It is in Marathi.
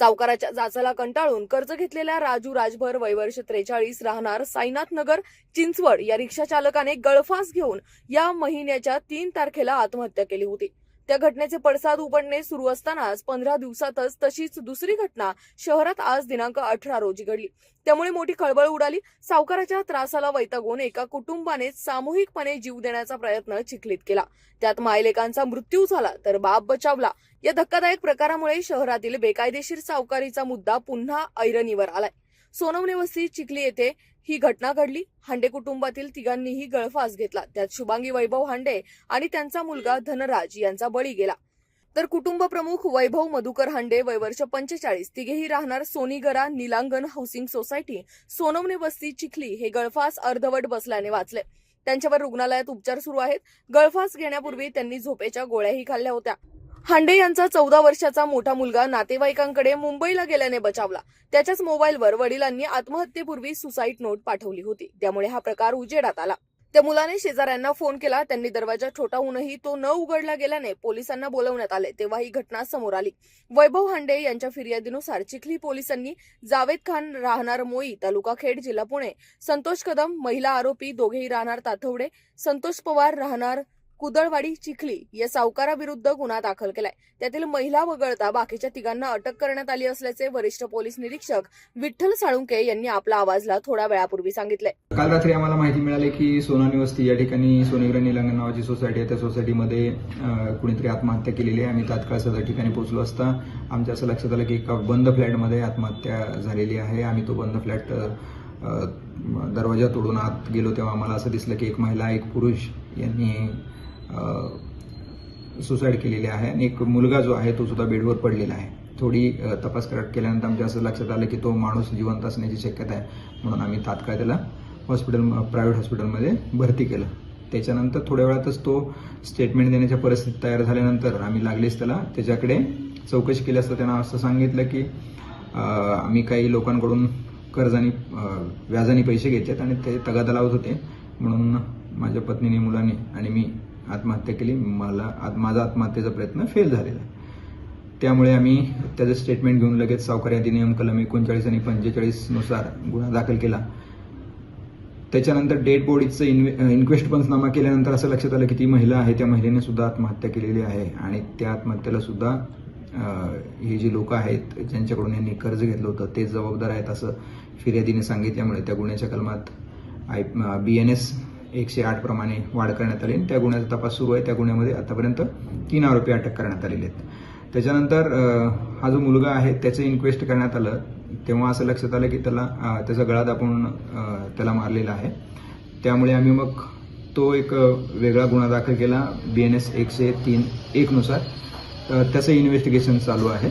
सावकाराच्या जाचाला कंटाळून कर्ज घेतलेल्या राजू राजभर वयवर्ष त्रेचाळीस राहणार साईनाथ नगर चिंचवड या रिक्षा चालकाने गळफास घेऊन या महिन्याच्या तीन तारखेला आत्महत्या केली होती. त्या घटनेचे पडसाद उमटणे सुरू असतानाच पंधरा दिवसातच तशीच दुसरी घटना शहरात आज दिनांक अठरा रोजी घडली. त्यामुळे मोठी खळबळ उडाली. सावकाराच्या त्रासाला वैतागून एका कुटुंबाने सामूहिकपणे जीव देण्याचा प्रयत्न चिखलीत केला. त्यात मायलेकांचा मृत्यू झाला तर बाप बचावला. या धक्कादायक प्रकारामुळे शहरातील बेकायदेशीर सावकारीचा मुद्दा पुन्हा ऐरणीवर आलाय. सोनवणे वस्ती चिखली येथे ही घटना घडली. हांडे कुटुंबातील तिघांनीही गळफास घेतला. त्यात शुभांगी वैभव हांडे आणि त्यांचा मुलगा धनराज यांचा बळी गेला. तर कुटुंब प्रमुख वैभव मधुकर हांडे वयवर्ष पंचेचाळीस. तिघेही राहणार सोनीगरा निलांगण हाऊसिंग सोसायटी. सोनवणे वस्ती चिखली हे गळफास अर्धवट बसल्याने वाचले. त्यांच्यावर रुग्णालयात उपचार सुरू आहेत. गळफास घेण्यापूर्वी त्यांनी झोपेच्या गोळ्याही खाल्ल्या होत्या. हांडे यांचा चौदा वर्षाचा मोठा मुलगा नातेवाईकांकडे मुंबईला गेल्याने बचावला. त्याच्याच मोबाईलवर वडिलांनी आत्महत्येपूर्वी सुसाईड नोट पाठवली होती. त्यामुळे हा प्रकार उजेडात आला. त्या मुलाने शेजाऱ्यांना फोन केला. त्यांनी दरवाजा छोटाहूनही तो न उघडला गेल्याने पोलिसांना बोलवण्यात आले. तेव्हा ही घटना समोर आली. वैभव हांडे यांच्या फिर्यादीनुसार चिखली पोलिसांनी जावेद खान राहणार मोई तालुका खेड जिल्हा पुणे संतोष कदम महिला आरोपी दोघेही राहणार ताथवडे संतोष पवार राहणार कुदळवाडी चिखली या सावकाराविरुद्ध गुन्हा दाखल केलाय. त्यातील महिला वगळता बाकीच्या तिघांना अटक करण्यात आली असल्याचे वरिष्ठ पोलीस निरीक्षक विठ्ठल साळुंके यांनी आपला आवाजला थोड्या वेळापूर्वी सांगितले काल रात्री आम्हाला माहिती मिळाली की सोनानी वस्ती या ठिकाणी सोनेग्र निलंगण नावाची सोसायटी आहे. त्या सोसायटीमध्ये कुणीतरी आत्महत्या केलेली आहे. आम्ही तात्काळ सदर ठिकाणी पोहोचलो असता. आमच्या असं लक्षात आलं की एका बंद फ्लॅटमध्ये आत्महत्या झालेली आहे. आम्ही तो बंद फ्लॅट दरवाजा तोडून आत गेलो तेव्हा आम्हाला असं दिसलं की एक महिला एक पुरुष यांनी सुसाईड केलेली आहे आणि एक मुलगा जो आहे तो सुद्धा बेडवर पडलेला आहे. थोडी तपास केल्यानंतर आमच्या असं लक्षात आलं की तो माणूस जिवंत असण्याची शक्यता आहे. म्हणून आम्ही तात्काळ त्याला हॉस्पिटल प्रायव्हेट हॉस्पिटलमध्ये भरती केलं. त्याच्यानंतर थोड्या वेळातच तो स्टेटमेंट देण्याच्या परिस्थितीत तयार झाल्यानंतर आम्ही लागलीच त्याला. त्याच्याकडे चौकशी केली असता त्यांना असं सांगितलं की आम्ही काही लोकांकडून कर्जाने व्याजाने पैसे घेतलेत आणि ते तगादा लावत होते. म्हणून माझ्या पत्नीने मुलाने आणि मी आत्महत्या केली मला आत- माझा आत्महत्येचा प्रयत्न फेल झालेला आहे. त्यामुळे आम्ही त्याचं स्टेटमेंट घेऊन लगेच सावकारी अधिनियम कलम एकोणचाळीस आणि पंचेचाळीसनुसार गुन्हा दाखल केला. त्याच्यानंतर डेड बॉडीचं इन्वे इन्क्वेस्ट पंचनामा केल्यानंतर असं लक्षात आलं की ती महिला आहे त्या महिलेने सुद्धा आत्महत्या केलेली आहे. आणि त्या आत्महत्येला सुद्धा हे जे लोक आहेत ज्यांच्याकडून यांनी कर्ज घेतलं होतं ते जबाबदार आहेत असं फिर्यादीने सांगितल्यामुळे त्या गुन्ह्याच्या कलमात आय बी एन एस एकशे आठ प्रमाणे वाढ करण्यात आली त्या गुन्ह्याचा तपास सुरू आहे. त्या गुन्ह्यामध्ये आतापर्यंत तीन आरोपी अटक करण्यात आलेले आहेत. त्याच्यानंतर हा जो मुलगा आहे त्याचं इन्क्वेस्ट करण्यात आलं. तेव्हा असं लक्षात आलं की त्याला त्याचा गळा दाबून त्याला मारलेला आहे. त्यामुळे आम्ही मग तो एक वेगळा गुन्हा दाखल केला बी एन एस एकशे तीन एकनुसार त्याचं इन्व्हेस्टिगेशन चालू आहे.